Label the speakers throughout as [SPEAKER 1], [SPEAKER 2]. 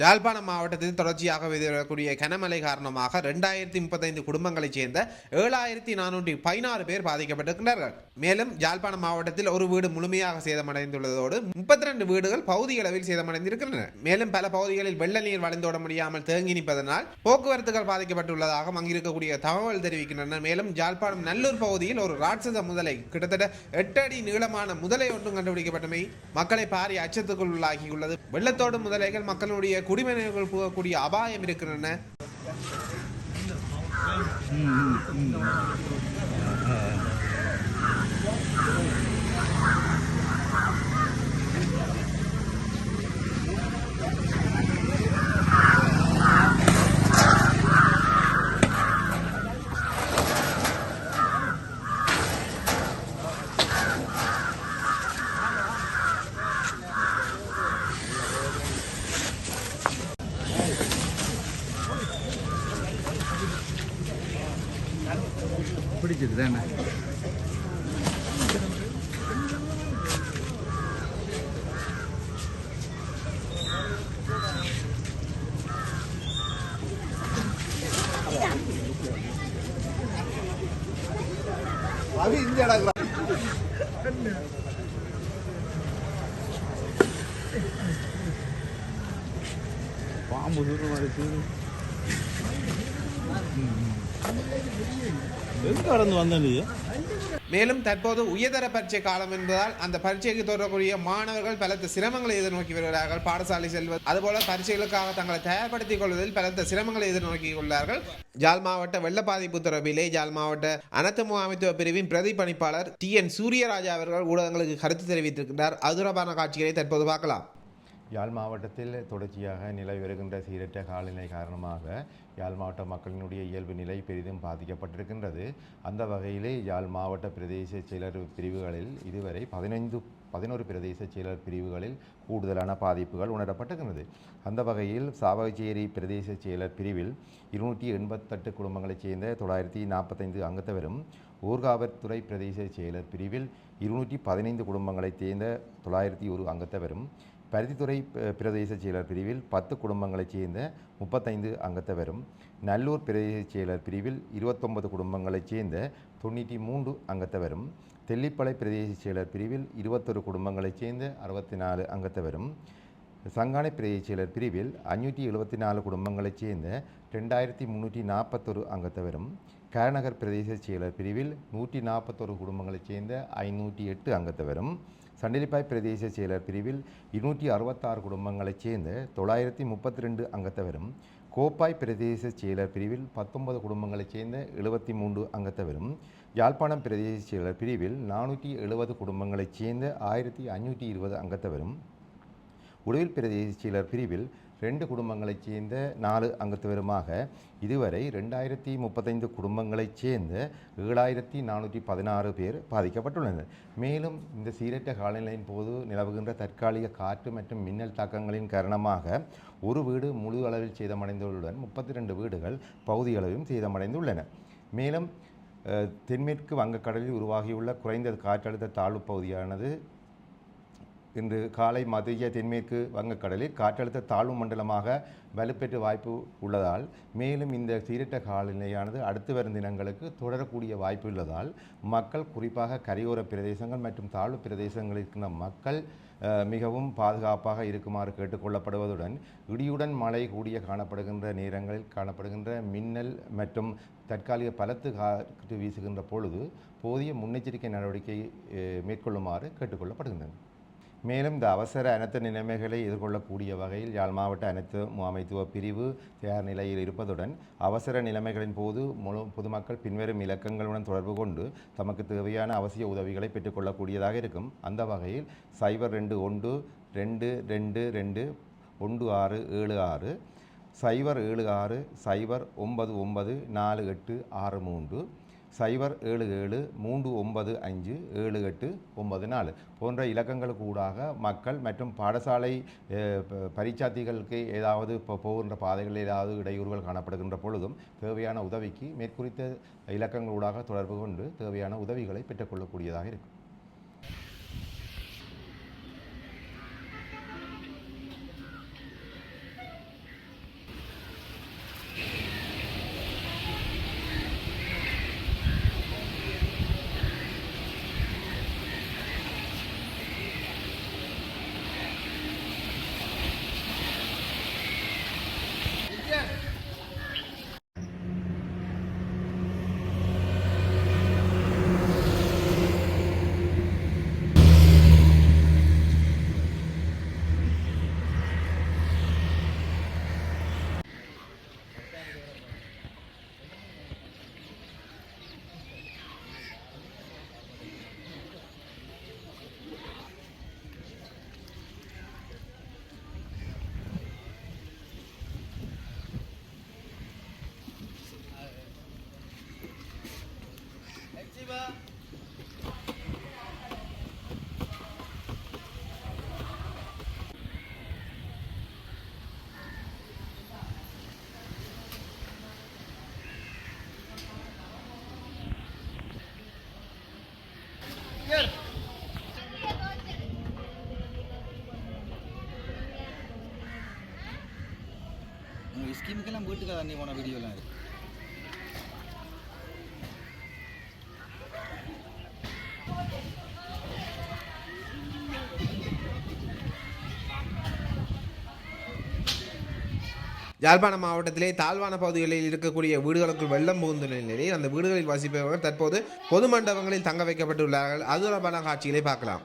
[SPEAKER 1] யாழ்ப்பாணம் மாவட்டத்தில் தொடர்ச்சியாக வெளியிடக்கூடிய கனமழை காரணமாக ரெண்டாயிரத்தி முப்பத்தைந்து குடும்பங்களைச் சேர்ந்த ஏழாயிரத்தி நானூற்றி பதினாறு பேர் பாதிக்கப்பட்டிருக்கின்றார்கள். மேலும் யாழ்ப்பாணம் மாவட்டத்தில் ஒரு வீடு முழுமையாக சேதமடைந்துள்ளதோடு முப்பத்தி ரெண்டு வீடுகள் பகுதி அளவில் சேதமடைந்திருக்கின்றன. மேலும் பல பகுதிகளில் வெள்ள நீர் வளைந்தோட முடியாமல் தேங்கி நிற்பதனால் போக்குவரத்துகள் பாதிக்கப்பட்டுள்ளதாக அங்கிருக்கக்கூடிய தகவல் தெரிவிக்கின்றன. மேலும் யாழ்ப்பாணம் நல்லூர் பகுதியில் ஒரு ராட்சத முதலை கிட்டத்தட்ட எட்டு அடி நீளமான முதலை ஒன்றும் கண்டுபிடிக்கப்பட்டமை மக்களை பாரிய அச்சத்துக்குள் உள்ளாகியுள்ளது வெள்ளத்தோடு முதலைகள் மக்களுடைய குடிமனைகள் போகக்கூடிய அபாயம் இருக்கின்றன
[SPEAKER 2] பிடிச்சது தானே பாம்பு தூரம் இருக்கு எங்க
[SPEAKER 1] மேலும் தற்போது உயர்தர பரீட்சை காலம் என்பதால் அந்த பரீட்சைக்கு தொடரக்கூடிய மாணவர்கள் பலத்த சிரமங்களை எதிர்நோக்கி வருகிறார்கள். பாடசாலை செல்வது அதுபோல பரீட்சைகளுக்காக தங்களை தயார்படுத்திக் கொள்வதில் பலத்த சிரமங்களை எதிர்நோக்கி உள்ளார்கள். ஜாழ் மாவட்ட வெள்ள பாதிப்பு தொடர்பிலே ஜாழ் மாவட்ட அனைத்து முகாமைத்துவ பிரிவின் பிரதி பணிப்பாளர் டி என் சூரியராஜா அவர்கள் ஊடகங்களுக்கு கருத்து தெரிவித்திருக்கிறார் அது தொடர்பான காட்சிகளை தற்போது பார்க்கலாம்.
[SPEAKER 3] யாழ் மாவட்டத்தில் தொடர்ச்சியாக நிலவி வருகின்ற சீரற்ற காலநிலை காரணமாக யாழ் மாவட்ட மக்களினுடைய இயல்பு நிலை பெரிதும் பாதிக்கப்பட்டிருக்கின்றது. அந்த வகையிலே யாழ் மாவட்ட பிரதேச செயலர் பிரிவுகளில் இதுவரை பதினைந்து பதினோரு பிரதேச செயலர் பிரிவுகளில் கூடுதலான பாதிப்புகள் உணரப்பட்டிருக்கிறது அந்த வகையில் சாவகச்சேரி பிரதேச செயலர் பிரிவில் இருநூற்றி எண்பத்தெட்டு குடும்பங்களைச் சேர்ந்த தொள்ளாயிரத்தி நாற்பத்தைந்து அங்கத்தவரும் ஊர்காவற்துறை பிரதேச செயலர் பிரிவில் இருநூற்றி பதினைந்து குடும்பங்களைச் சேர்ந்த தொள்ளாயிரத்தி ஒரு அங்கத்தவரும் பருத்தித்துறை பிரதேச செயலர் பிரிவில் பத்து குடும்பங்களைச் சேர்ந்த முப்பத்தைந்து அங்கத்தவரும் நல்லூர் பிரதேச செயலர் பிரிவில் இருபத்தொன்பது குடும்பங்களைச் சேர்ந்த தொண்ணூற்றி மூன்று அங்கத்தவரும் தெல்லிப்பளை பிரதேச செயலர் பிரிவில் இருபத்தொரு குடும்பங்களைச் சேர்ந்த அறுபத்தி நாலு அங்கத்தவரும் சங்கானை பிரதேச செயலர் பிரிவில் அஞ்சூற்றி எழுபத்தி நாலு குடும்பங்களைச் சேர்ந்த ரெண்டாயிரத்தி முந்நூற்றி நாற்பத்தொரு அங்கத்தவரும் கரநகர் பிரதேச செயலர் பிரிவில் நூற்றி நாற்பத்தொரு குடும்பங்களைச் சேர்ந்த ஐநூற்றி எட்டு அங்கத்தவரும் சண்டிலிப்பாய் பிரதேச செயலர் பிரிவில் இருநூற்றி அறுபத்தாறு குடும்பங்களைச் சேர்ந்த தொள்ளாயிரத்தி முப்பத்தி ரெண்டு அங்கத்தவரும் கோப்பாய் பிரதேச செயலர் பிரிவில் பத்தொன்பது குடும்பங்களைச் சேர்ந்த எழுபத்தி மூன்று அங்கத்தவரும் யாழ்ப்பாணம் பிரதேச செயலர் பிரிவில் நானூற்றி எழுபது குடும்பங்களைச் சேர்ந்த ஆயிரத்தி ஐநூற்றி இருபது அங்கத்தவரும். உடவில் பிரதேச செயலர் பிரிவில் ரெண்டு குடும்பங்களைச் சேர்ந்த நாலு அங்கத்தவருமாக இதுவரை ரெண்டாயிரத்தி முப்பத்தைந்து குடும்பங்களைச் சேர்ந்த ஏழாயிரத்தி நானூற்றி பதினாறு பேர் பாதிக்கப்பட்டுள்ளனர். மேலும் இந்த சீரற்ற காலநிலையின் போது நிலவுகின்ற தற்காலிக காற்று மற்றும் மின்னல் தாக்கங்களின் காரணமாக ஒரு வீடு முழு அளவில் சேதமடைந்துள்ளதுடன் முப்பத்தி ரெண்டு வீடுகள் பகுதி சேதமடைந்துள்ளன. மேலும் தென்மேற்கு வங்கக்கடலில் உருவாகியுள்ள குறைந்த காற்றழுத்த தாழ்வு பகுதியானது இன்று காலை மத்திய தென்மேற்கு வங்கக்கடலில் காற்றழுத்த தாழ்வு மண்டலமாக வலுப்பெற்று வாய்ப்பு உள்ளதால் மேலும் இந்த சீரட்ட காலநிலையானது அடுத்து வரும் தினங்களுக்கு தொடரக்கூடிய வாய்ப்பு உள்ளதால் மக்கள் குறிப்பாக கரையோர பிரதேசங்கள் மற்றும் தாழ்வு பிரதேசங்களில் இருக்கின்ற மக்கள் மிகவும் பாதுகாப்பாக இருக்குமாறு கேட்டுக்கொள்ளப்படுவதுடன் இடியுடன் மழை கூடிய காணப்படுகின்ற நேரங்களில் காணப்படுகின்ற மின்னல் மற்றும் தற்காலிக பலத்து காற்று வீசுகின்ற பொழுது போதிய முன்னெச்சரிக்கை நடவடிக்கை மேற்கொள்ளுமாறு கேட்டுக்கொள்ளப்படுகின்றன. மேலும் இந்த அவசர அனைத்து நிலைமைகளை எதிர்கொள்ளக்கூடிய வகையில் யாழ் மாவட்ட அனைத்து முகாமைத்துவ பிரிவு தயார் நிலையில் இருப்பதுடன் அவசர நிலைமைகளின் போது முழு பொதுமக்கள் பின்வரும் இலக்கங்களுடன் தொடர்பு கொண்டு தமக்கு தேவையான அவசிய உதவிகளை பெற்றுக்கொள்ளக்கூடியதாக இருக்கும். அந்த வகையில் சைபர் ரெண்டு ஒன்று ரெண்டு ரெண்டு ரெண்டு ஒன்று ஆறு ஏழு ஆறு சைபர் ஏழு ஆறு சைபர் ஒன்பது ஒன்பது நாலு எட்டு ஆறு மூன்று சைபர் ஏழு ஏழு மூன்று ஒன்பது அஞ்சு ஏழு எட்டு ஒன்பது நாலு போன்ற இலக்கங்களுக்கு ஊடாக மக்கள் மற்றும் பாடசாலை ப- பரீட்சார்த்திகளுக்கு ஏதாவது இப்போ போகின்ற பாதைகளில் ஏதாவது இடையூறுகள் காணப்படுகின்ற பொழுதும் தேவையான உதவிக்கு மேற்குறித்த இலக்கங்களூடாக தொடர்பு கொண்டு தேவையான உதவிகளை பெற்றுக்கொள்ளக்கூடியதாக இருக்கும்.
[SPEAKER 4] வீட்டுக்கு தண்ணி போன வீடியோலாம் இருக்கு.
[SPEAKER 1] யாழ்ப்பாணம் மாவட்டத்திலே தாழ்வான பகுதிகளில் இருக்கக்கூடிய வீடுகளுக்குள் வெள்ளம் புகுந்த நிலையில் அந்த வீடுகளில் வசிப்பவர்கள் தற்போது பொது மண்டபங்களில் தங்க வைக்கப்பட்டுள்ளார்கள். அது தொடர்பான காட்சிகளை பார்க்கலாம்.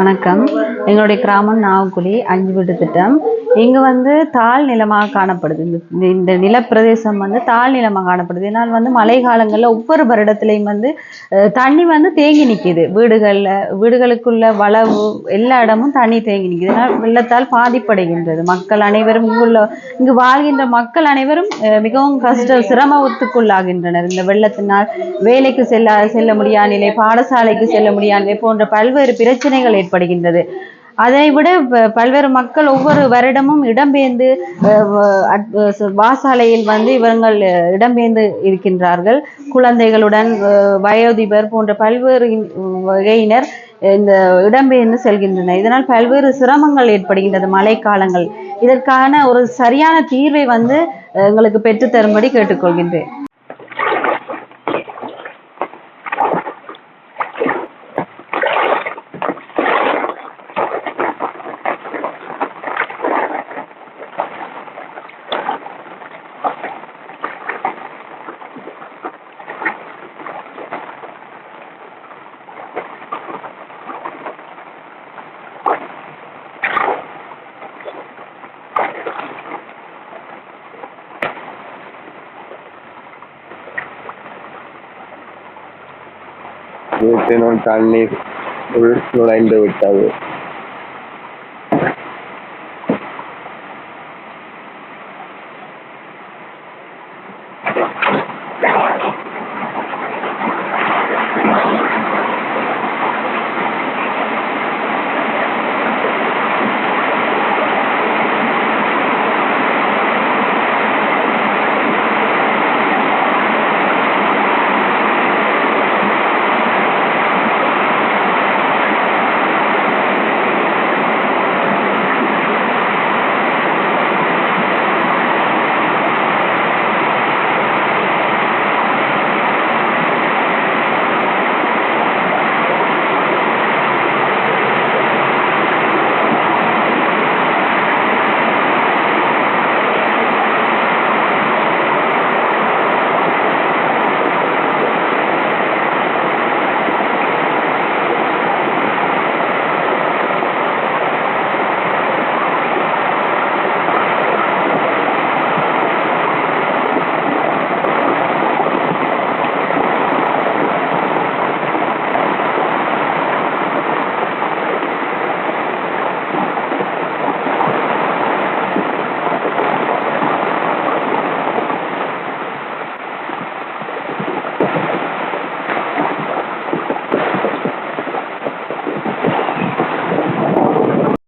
[SPEAKER 5] வணக்கம் எங்களுடைய கிராமம் நாவக்குழி அஞ்சு வீட்டு திட்டம் இங்கே வந்து தாழ் நிலமாக காணப்படுது. இந்த இந்த நிலப்பிரதேசம் வந்து தாழ் நிலமாக காணப்படுது. இதனால் வந்து மழை காலங்களில் ஒவ்வொரு வருடத்துலையும் வந்து அஹ், தண்ணி வந்து தேங்கி நிற்கிது வீடுகளில் வீடுகளுக்குள்ள வளவு எல்லா இடமும் தண்ணி தேங்கி நிற்கிது இதனால் வெள்ளத்தால் பாதிப்படைகின்றது. மக்கள் அனைவரும் இங்குள்ள இங்கு வாழ்கின்ற மக்கள் அனைவரும் அஹ், மிகவும் கஷ்ட சிரமத்துக்குள்ளாகின்றனர் இந்த வெள்ளத்தினால் வேலைக்கு செல்ல செல்ல முடியாத நிலை பாடசாலைக்கு செல்ல முடியாத நிலை போன்ற பல்வேறு பிரச்சனைகள் ஏற்படுகின்றது. அதை விட பல்வேறு மக்கள் ஒவ்வொரு வருடமும் இடம்பெயர்ந்து அஹ், வாசாலையில் வந்து இவர்கள் இடம்பெயர்ந்து இருக்கின்றார்கள். குழந்தைகளுடன் அஹ், வயோதிபர் போன்ற பல்வேறு வகையினர் இந்த இடம்பெயர்ந்து செல்கின்றனர். இதனால் பல்வேறு சிரமங்கள் ஏற்படுகின்றது மழைக்காலங்கள். இதற்கான ஒரு சரியான தீர்வை வந்து எங்களுக்கு பெற்றுத் தரும்படி கேட்டுக்கொள்கின்றேன்.
[SPEAKER 6] வீட்டினுள் தண்ணீர் உள் நுழைந்து விட்டது.